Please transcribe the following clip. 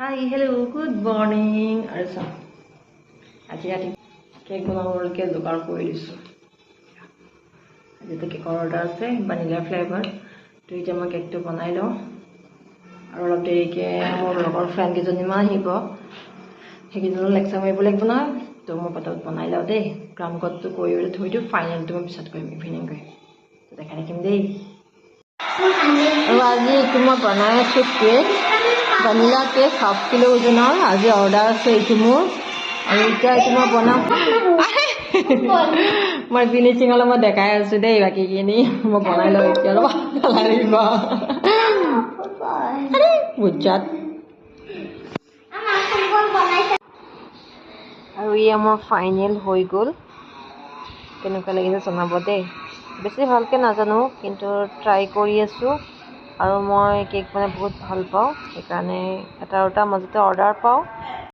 Hi hello good morning আৰু চাওঁ আজি ৰাতি কেক বনাবলৈকে যোগাৰ কৰি দিছোঁ আজিতো কেকৰ অৰ্ডাৰ আছে ভানিলা ফ্লেভাৰ তো এতিয়া মই কেকটো বনাই লওঁ আৰু অলপ দেৰিকৈ মোৰ লগৰ ফ্ৰেণ্ড কেইজনীমান আহিব। সেইকেইজনৰ লেকচাৰ মাৰিব লাগিব নহয় তো মই পটাপট বনাই লওঁ দেই। ক্ৰাম কটটো কৰি পেলাই থৈ দিওঁ ফাইনেলটো মই পিছত কৰিম ইভিনিং কৰিম। দেখাই থাকিম দেই। আৰু আজি এইটো মই বনাই আছোঁ cake vanilla cake half kilo ওজনৰ আজি অৰ্ডাৰ আছে এইটো মোৰ। আৰু এতিয়া এইটো মই বনাম। মই ফিনিচিং অলপ মই দেখাই আছোঁ দেই বাকীখিনি। মই বনাই লওঁ এতিয়া অলপ লাগিব বুজাত আৰু ই মোৰ ফাইনেল হৈ গ'ল। কেনেকুৱা লাগিছে জনাব দেই। বেছি ভালকৈ নাজানো কিন্তু ট্ৰাই কৰি আছোঁ। আৰু মই কেক বনাই বহুত ভাল পাওঁ সেইকাৰণে এটা দুটা মাজতে অৰ্ডাৰ পাওঁ।